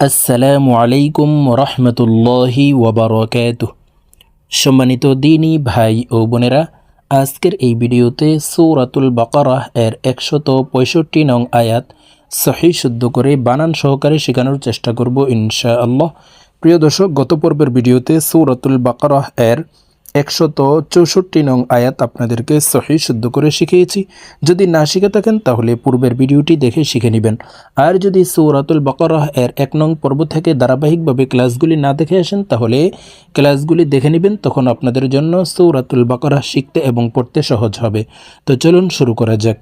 আসসালামু আলাইকুম রহমতুল্লাহি ওবরকাত সম্মানিত দিনী ভাই ও বোনেরা, আজকের এই ভিডিওতে সৌরাতুল বাকারাহ এর একশত পঁয়ষট্টি নং আয়াত সহি শুদ্ধ করে বানান সহকারে শেখানোর চেষ্টা করব ইনশা আল্লাহ প্রিয় দর্শক, গত পর্বের ভিডিওতে সৌরাতুল বাকারাহ এর একশত চৌষট্টি নং আয়াত আপনাদেরকে সহি শুদ্ধ করে শিখিয়েছি যদি না শিখে থাকেন তাহলে পূর্বের ভিডিওটি দেখে শিখে নেবেন আর যদি সৌরাতুল বকরহ এর এক নং পর্ব থেকে ধারাবাহিকভাবে ক্লাসগুলি না দেখে আসেন তাহলে ক্লাসগুলি দেখে নেবেন তখন আপনাদের জন্য সৌরাতুল বকরহ শিখতে এবং পড়তে সহজ হবে তো চলুন শুরু করা যাক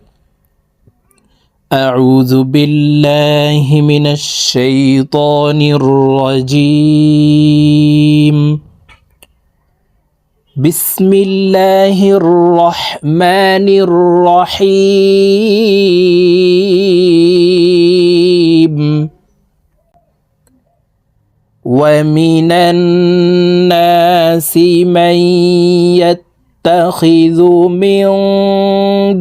أعوذ بالله من الشيطان الرجيم بسم الله الرحمن الرحيم. ومن الناس من يتخذ من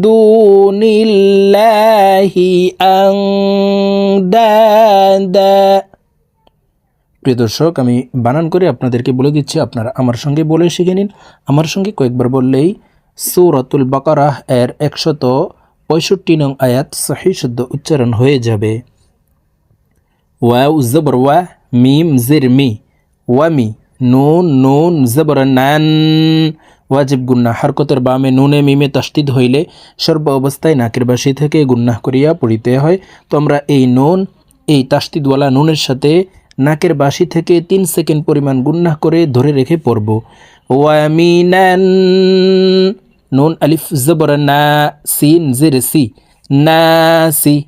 دون الله أندادا. প্রিয় দর্শক, আমি বানান করে আপনাদেরকে বলে দিচ্ছি, আপনারা আমার সঙ্গে বলে শিখে নিন। আমার সঙ্গে কয়েকবার বললেই, সৌরাতুল বাকারাহ এর একশত পঁয়ষট্টি নং আয়াত সহি শুদ্ধ উচ্চারণ হয়ে যাবে। ওয়া জবর ওয়া, মিম জির মি ওয়ামি নুন নুন জবর নান। ওয়াজিব গুন্না হরকতের বামে নুনে মিমে তাস্তিদ হইলে সর্ব অবস্থায় নাকের বাসি থেকে গুন্নাহ করিয়া পড়িতে হয়। তো আমরা এই নুন, এই তাস্তিদওয়ালা নুনের সাথে নাকের বাসি থেকে তিন সেকেন্ড পরিমাণ গুন্না করে ধরে রেখে পড়ব। ওয়ামিনান, নুন, আলিফ, জবর, না, সিন, জির, সি, না, সি।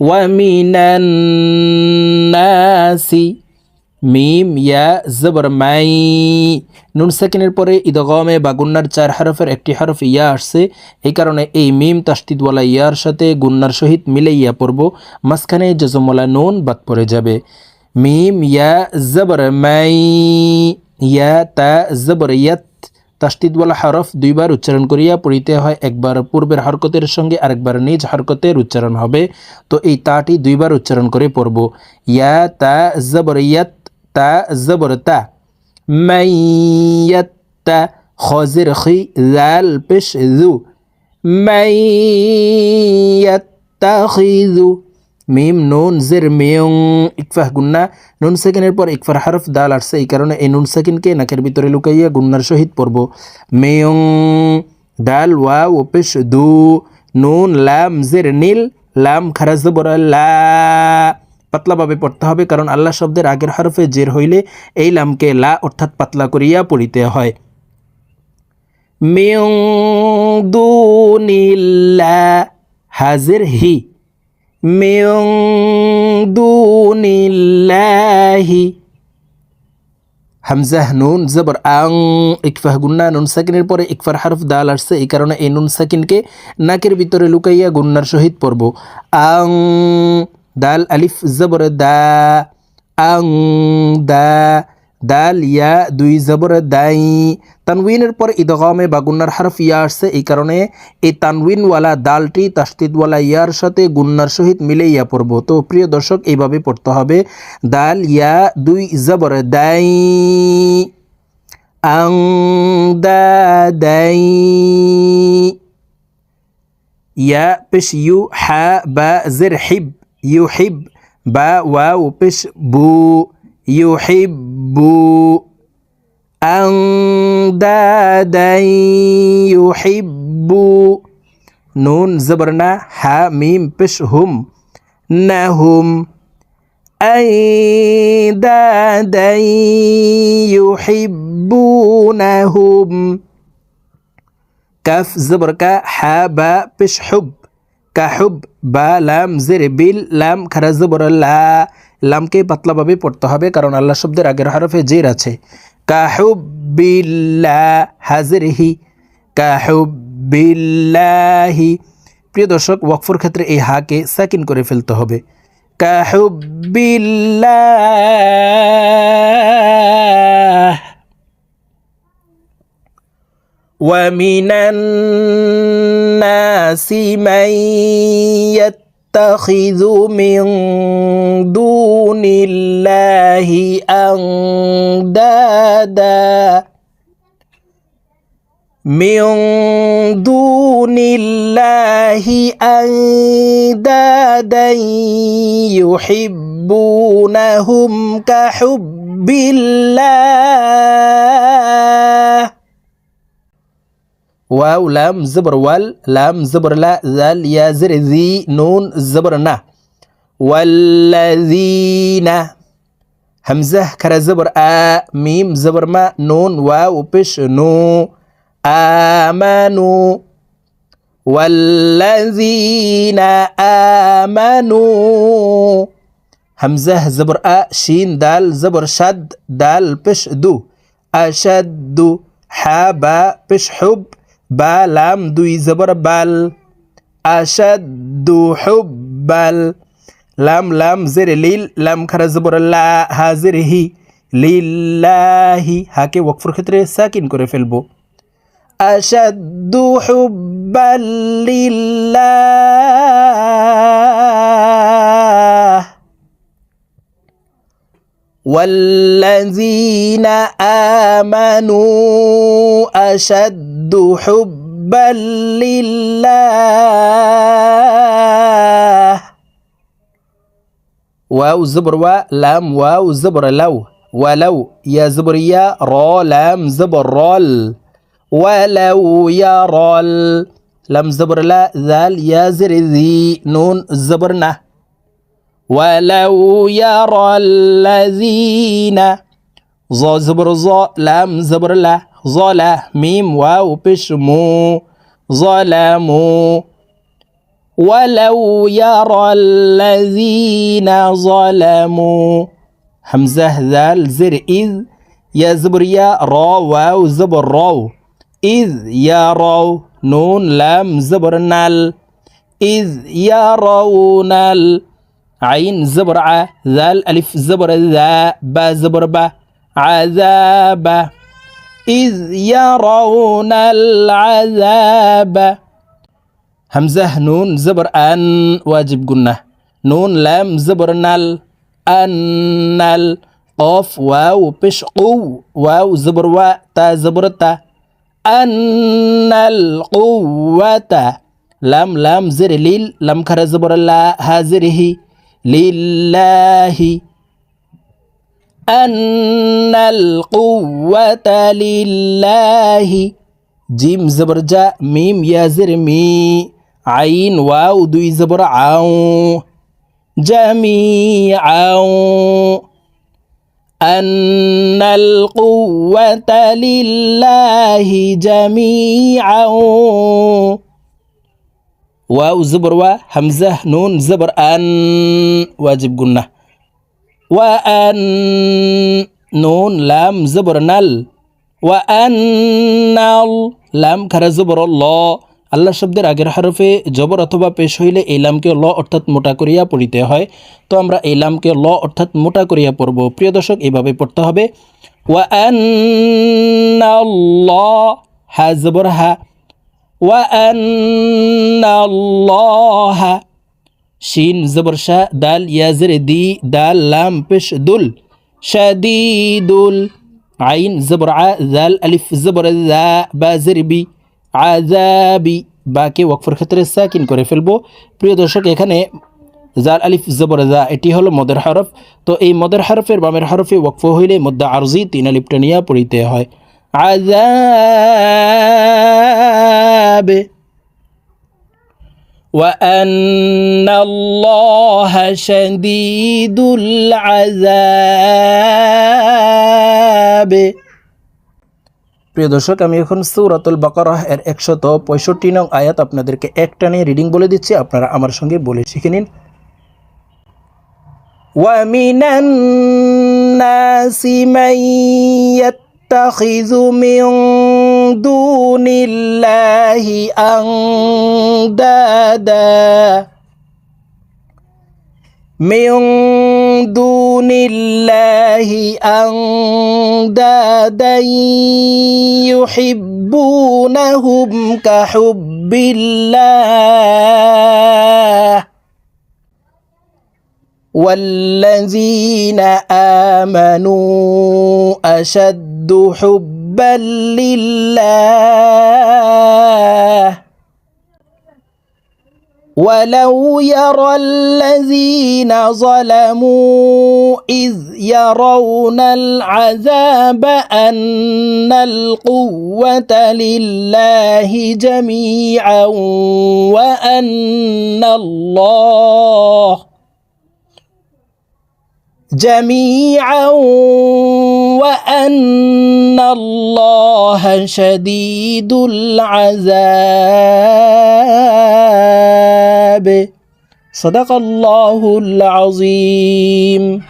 ওয়ামিনান নাসি মিম, ইয়া, জবর, মাই। নুন সেকেন্ডের পরে ইদগমে বা গুন্নার চার হরফের একটি হরফ ইয়া আসছে। এই কারণে এই মিম তাস্তিদওয়ালা ইয়ার সাথে গুন্নার সহিত মিলে ইয়া পড়ব। মাঝখানে জজমওয়ালা নুন বাদ পড়ে যাবে। মিম ইয়া জবর মাই ইয়া তা জবর ইয়াত তাস্তিদওয়ালা হরফ দুইবার উচ্চারণ করিয়া পড়িতে হয়। একবার পূর্বের হরকতের সঙ্গে আরেকবার নিজ হরকতের উচ্চারণ হবে। তো এই তাটি দুইবার উচ্চারণ করে পড়ব। ইয়া, তা, জবর, ইয়াত, তা, জবর, তা। মাইয়াত্তা খজির, খি জাল পেশ, জু। মাইয়াত্তাখিযু মিম নুন জের মেয়ং ইকফাহ গুন্না। নুন সেকেন্ডের পর ইকফার হারফ দাল আসছে, এই কারণে এই নুন সেকেন্ডকে নাকের ভিতরে লুকাইয়া গুন্নার সহিত পড়ব। মেয়ং দাল ওয়া ও পেশ দু, নুন, লাম, জের, নীল, লাম খারাজ বড় লা। পাতলাভাবে পড়তে হবে, কারণ আল্লাহ শব্দের আগের হরফে জের হইলে এই লামকে লা অর্থাৎ পাতলা করিয়া পড়িতে হয়। মিং দুনিল্লা হাজির, হি। মিং দুনিল্লাহি। হামজাহ নুন জবর আং, ইকফাহ গুন্না, নুন সাকিনের পরে ইকফার হারফ দাল আসছে, এই কারণে এই নুন সাকিনকে নাকের ভিতরে লুকাইয়া গুন্নার সহিত পড়ব। আং, দাল আলিফ, জবর দা, আং, দা। দাল, ইয়া, দুই জবর, দাই। তানউইনের পর ইদগমে বা গুন্নার হারফ ইয়া আসছে, এই কারণে এই তানউইনওয়ালা দালটি তাস্তিদওয়ালা ইয়ার সাথে গুন্নার সহিত মিলে ইয়া পড়ব। তো প্রিয় দর্শক, এইভাবে পড়তে হবে। দাল, ইয়া, দুই জবর, দাই। আং দা দাই। ইয়া, পেশ, ইউ, হা, বা, জের, হিব। ইউ, হিব, বা, ওয়াও, পেশ, বু। يحب أندادا يحب نون زبرنا ها ميم بش هم نهم أندادا يحبونهم كف زبركا ها با بش حب কাহুব, বা লাম, জের, বিল, লাম খারা জবর লা। লামকে পাতলাভাবে পড়তে হবে, কারণ আল্লাহ শব্দের আগের হরফে জের আছে। কাহুব বিল্লা হাজির হি কাহুব বিল্লাহি প্রিয় দর্শক, ওয়াকফুর ক্ষেত্রে এই হাকে সাকিন করে ফেলতে হবে। কাহুব বিল্লাহ ومن الناس من يتخذ من دون الله أندادا. من دون الله أندادا يحبونهم كحب الله. واو لام زبر وال لام زبر لا ذال يا زر ذي نون زبرنا والذين. همزة كرا زبر آ ميم زبر ما نون واو بش نو. آمنوا. والذين آمنوا. همزة زبر أ شين دال زبر شد دال بش دو. أشد حابا بش حب. বা লাম দুই জবর বাল আসাদু হুব্বাল। লাম লাম জের লিল, লাম খারা জবর লা, হাজের হি। লিল্লাহি, হাকে ওয়াকফুর ক্ষেত্রে সাকিন করে ফেলব। আসাদু হুব্বাল, লিল্লাহ। والذين آمنوا أشد حبا لله. واو زبر و لام واو زبر لو ولو يا زبر يا را لام زبر رال ولو يرى ال- لم زبر لا ذال يا زر ذي نون زبرنا ولو يرى الذين ظ زبر ظ لام زبر لا ظلا ميم واو بشمو ظلموا ولو يرى الذين ظلموا همزة ذال زر إذ يا زبر يا را واو زبر راو. إذ يروا نون لام زبر نال. إذ يرون ال عين زبر ع ذال ألف زبر ذا با زبر با عذاب إذ يرون العذاب. همزة نون زبر أن واجب قلنا. نون لام زبر نال أن ال قاف واو بش قو واو زبر وا تا زبر تا. أن القوة لام لام زر ليل لم كر زبر لا هازره لله أن القوة لله. جيم زبر جا ميم يا زر مي عين واو دوي زبر عاو. جميعا أن القوة لله جميعا واو زبر و همزة نون زبر أن واجب قلنا وأن نون لام زبر نل وأن ال- লাম খারা জবর ল আল্লাহ শব্দের আগের হরফে জবর অথবা পেশ হইলে এই লামকে ল অর্থাৎ মোটা করিয়া পড়িতে হয় তো আমরা এই লামকে ল অর্থাৎ মোটা করিয়া পড়ব প্রিয় দর্শক এইভাবে পড়তে হবে ওয়া হা জবর হা ওয়া শিন জবর শাহ দাল ইয়াজের দি দাল লাম পেশ দুল শাদিদুল আইন জবর আ জাল আলিফ জবর জা বা জেরবি আজাবি বাকে ওয়াকফের ক্ষেত্রে সাকিন করে ফেলব প্রিয় দর্শক, এখানে জাল আলিফ জবর জা এটি হলো মদের হরফ। তো এই মদের হরফের বামের হরফে ওয়াকফ হইলে মদ্দা আরজি তিন আলিফটা নিয়ে পড়িতে হয়। আজাবে وأن الله شديد العذاب প্রিয় দর্শক আমি এখন সৌরাতুল বাকারাহ এর একশত পঁয়ষট্টি নং আয়াত আপনাদেরকে একটা নিয়ে রিডিং বলে দিচ্ছি আপনারা আমার সঙ্গে বলে শিখে নিন ومن الناس من يتخذ من دون الله أندادا. من دون الله أندادا يحبونهم كحب الله. والذين آمنوا أشد حبا لله ولو يرى الذين ظلموا إذ يرون العذاب أن القوة لله جميعا وأن الله جميعا وأن الله شديد العذاب. صدق الله العظيم.